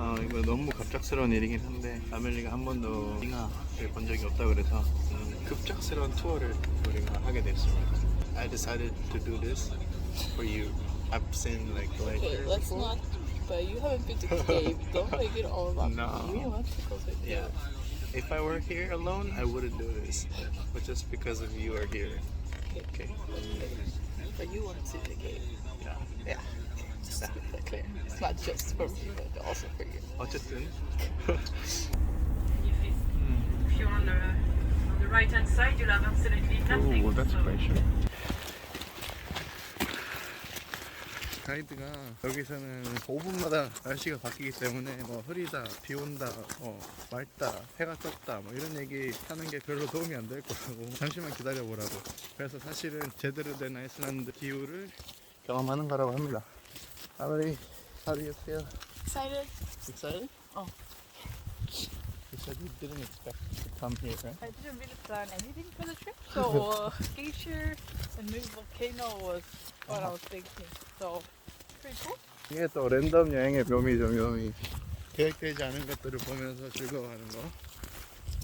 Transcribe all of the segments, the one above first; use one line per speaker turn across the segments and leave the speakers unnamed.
어, 이거 너무 갑작스러운 일이긴 한데 아멜리가 한 번도 빙하를 본 적이 없다 그래서 음, 급작스러운 투어를 우리가 하게 됐습니다. I decided to do this for you. I've seen like
Okay,
glaciers
let's
before.
not. But you haven't been to cave. Don't make it all about
No.
me. You want to go to
Yeah. If I were here alone, I wouldn't do this. But just because of you are here.
Okay.
Okay.
But you want to see the cave.
Yeah.
Yeah. Just to make that clear. It's not just for me, but also for you.
어쨌든
If you're on the, on the right hand side, you'll have absolutely nothing.
Oh, that's
So-
pressure. 가이드가 여기서는 5분마다 날씨가 바뀌기 때문에 뭐 흐리다, 비 온다, 뭐 맑다, 해가 떴다 뭐 이런 얘기 하는 게 별로 도움이 안 될 거라고 잠시만 기다려 보라고. 그래서 사실은 제대로 된 아이슬란드 기후를 경험하는 거라고 합니다. 아버리, how do you feel?
Excited?
Excited?
Oh.
You said you didn't expect to come here, right?
I didn't really plan anything for the trip. So, uh, glacier and maybe volcano was what I was thinking. So, pretty cool.
이게 또 랜덤 여행의 묘미죠 묘미 계획되지 않은 것들을 보면서 즐거워하는 거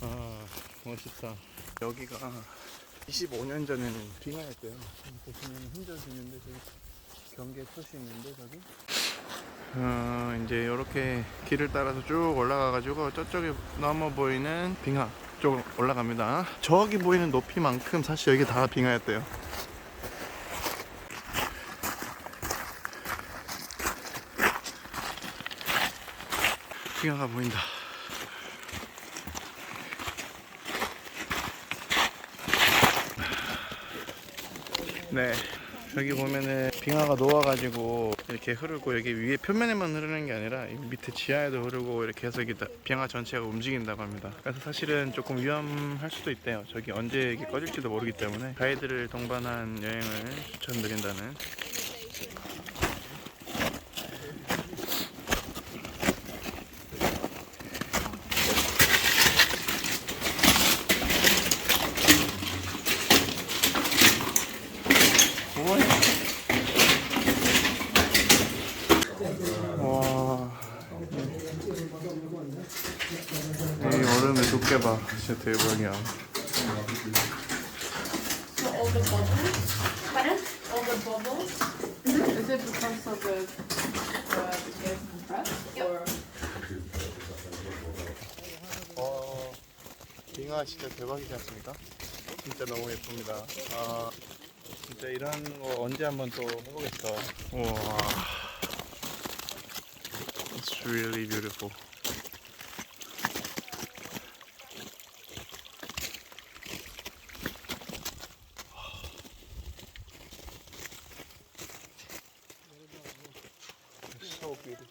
아, 멋있다 여기가 25년 전에는 빙하였대요 보시면 흔적이 있는데 저기 경계 표시 있는데 저기 어, 이제 이렇게 길을 따라서 쭉 올라가가지고 저쪽에 넘어 보이는 빙하 쪽 올라갑니다 저기 보이는 높이만큼 사실 여기 다 빙하였대요 빙하가 보인다. 네. 여기 보면은 빙하가 녹아가지고 이렇게 흐르고 여기 위에 표면에만 흐르는 게 아니라 이 밑에 지하에도 흐르고 이렇게 해서 이게 다- 빙하 전체가 움직인다고 합니다. 그래서 사실은 조금 위험할 수도 있대요. 저기 언제 이게 꺼질지도 모르기 때문에 가이드를 동반한 여행을 추천드린다는 와. 이 두께 봐. 진짜 대박이야.
So, all the bubbles? All the bubbles? Is it because of the, uh, the gas compressed? Or?
어, 빙하 진짜 대박이지 않습니까? 진짜 너무 예쁩니다. 아, 진짜 이런 거 언제 한번 또 해보겠어. 우와. It's really beautiful. So beautiful.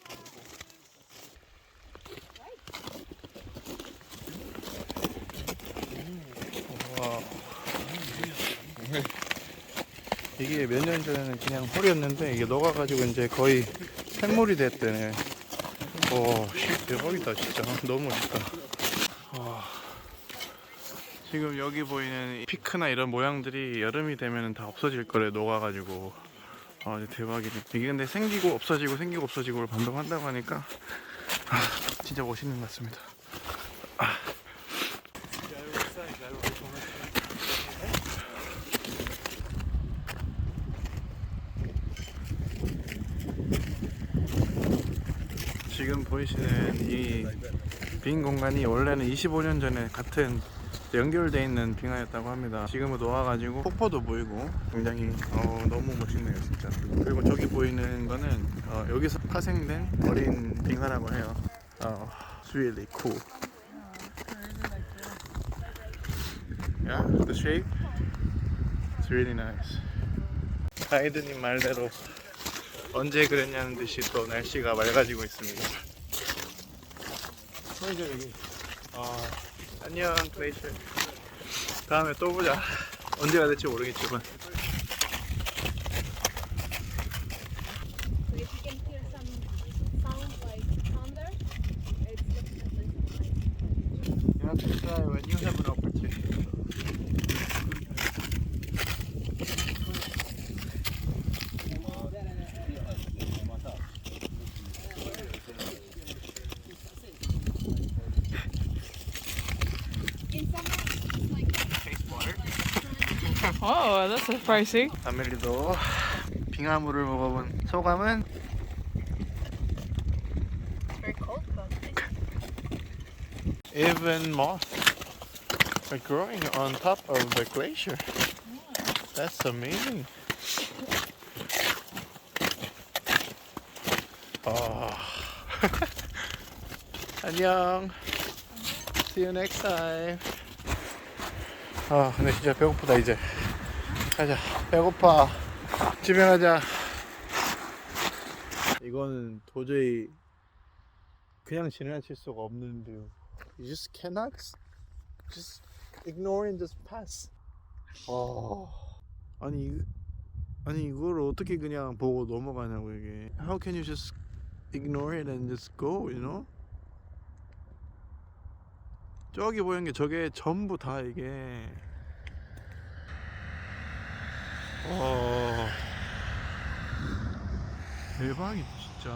와. 이게 몇 년 전에는 그냥 홀이었는데 이게 녹아가지고 이제 거의 샘물이 됐대네. 와, 씨, 대박이다 진짜. 너무 멋있다. 와. 지금 여기 보이는 이 피크나 이런 모양들이 여름이 되면 다 없어질 거래 녹아가지고. 아, 이제 대박이네. 이게 근데 생기고 없어지고 생기고 없어지고를 반복한다고 하니까 아, 진짜 멋있는 것 같습니다. 지금 보이시는 이 빈 공간이 원래는 25년 전에 같은 연결돼 있는 빙하였다고 합니다. 지금은 놓아가지고 폭포도 보이고 굉장히 어, 너무 멋있네요, 진짜. 그리고 저기 보이는 거는 어, 여기서 파생된 어린 빙하라고 해요. 어, it's really cool. Yeah, the shape. It's really nice. 가이드님 말대로 언제 그랬냐는 듯이 또 날씨가 맑아지고 있습니다. 보이죠 여기? 아 안녕 글레이셔. 다음에 또 보자. 언제가 될지 모르겠지만.
So if you can hear some sound like thunder, it's definitely like
You have to try when you have an opportunity.
Oh, that's surprising.
아멜리도 빙하물을 먹어본 소감은
Very cold though.
even moss are growing on top of the glacier. That's amazing. 아. 안녕. See you next time. 아, 근데 진짜 배고프다 이제. 가자. 배고파. 집에 가자. 이거는 도저히 그냥 지나칠 수가 없는 뷰. You just cannot just ignore and just pass. 어. 아니 이- 아니 이걸 어떻게 그냥 보고 넘어가냐고 이게. How can you just ignore it and just go, you know? 저기 보이는 게 저게 전부 다 이게 와 대박이다 진짜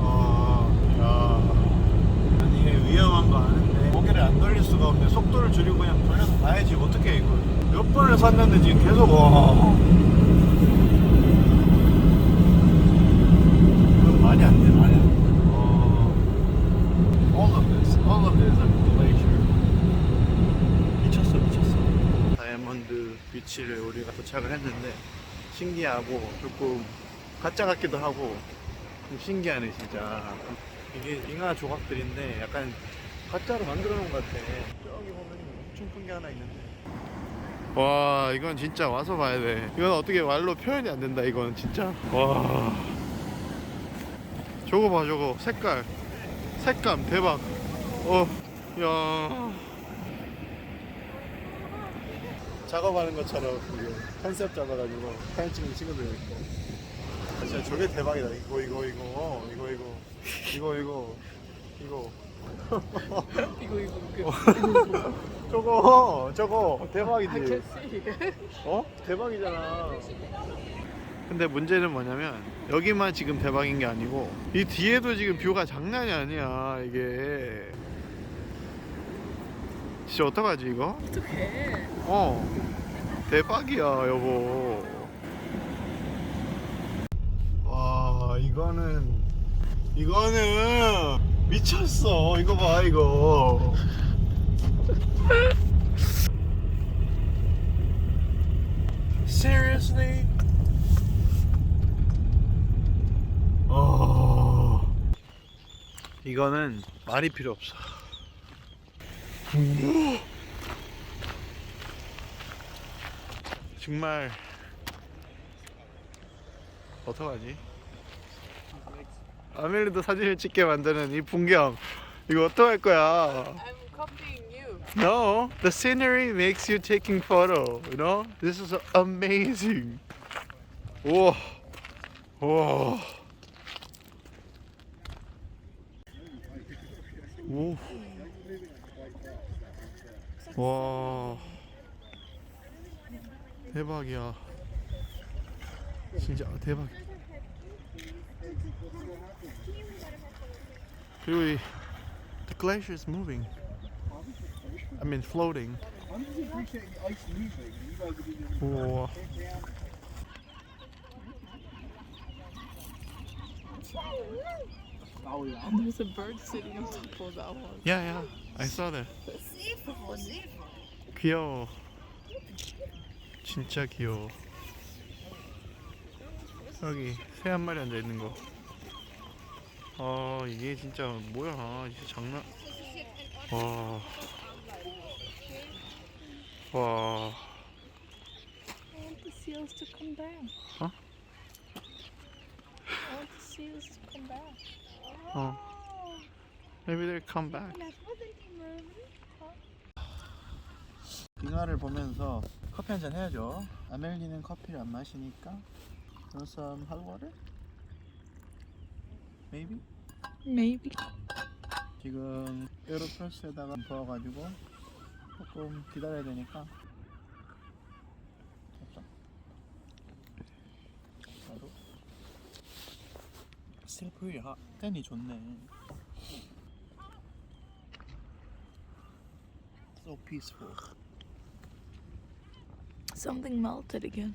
아, 야. 아니 이게 위험한 거 아는데 고개를 안 돌릴 수가 없네 속도를 줄이고 그냥 돌려서 가야지 어떻게 이걸 몇 번을 샀는데 지금 계속 와. 미쳤어 다이아몬드 비치를 우리가 도착을 했는데 신기하고 조금 가짜 같기도 하고 좀 신기하네 진짜. 이게 잉하 조각들인데 약간 가짜로 만들어 놓은 것 같아. 저기 보면 엄청 큰 게 하나 있는데 와 이건 진짜 와서 봐야 돼. 이건 어떻게 말로 표현이 안 된다 이건 진짜. 와. 저거 봐 저거. 색깔. 색감 대박. 어야. 작업하는 것처럼 이게 컨셉 잡아가지고 사진 찍는 친구들 있고 아, 진짜 저게 대박이다. 이거 이거 이거. 이거 이거. 이거 이거. 이거
Igo, igo, igo.
저거 저거 대박이지. 어? 대박이잖아. 근데 문제는 뭐냐면 여기만 지금 대박인 게 아니고 이 뒤에도 지금 뷰가 장난이 아니야 이게 진짜 어떡하지 이거?
어떡해.
어 대박이야 여보 와 이거는 이거는 미쳤어 이거 봐 이거? 어 이거는 말이 필요 없어 정말 어떡하지? 아멜리도 사진을 찍게 만드는 이 풍경 이거 어떡할 거야?
I'm copying you.
No, the scenery makes you taking photo. You know, this is amazing. 우와, 우와. 오. 와. 대박이야. 진짜 대박. 그리고 이 the glacier is moving. I mean floating. 우와.
There's a bird sitting on top of that one.
Yeah, yeah. I saw that. 귀여워. 진짜 귀여워. 여기 새 한 마리 앉아 있는 거. 아 이게 진짜 뭐야? 이게 장난. 와. 와.
I want the seals to come back.
Huh?
I want the seals to come back.
어. Maybe they'll come back. 빙하를 보면서 커피 한 잔 해야죠. 아멜리는 커피를 안 마시니까. want some hot water? Maybe?
Maybe.
지금 에어프레스에다가 부어가지고 조금 기다려야 되니까 바로 슬프이 핫텐이 좋네 So peaceful
Something melted again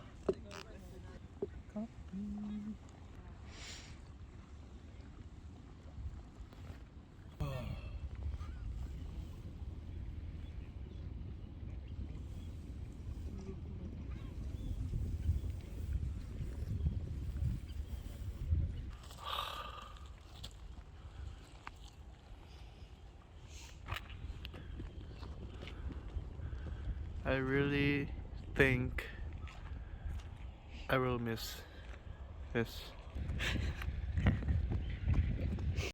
I really think I will miss this.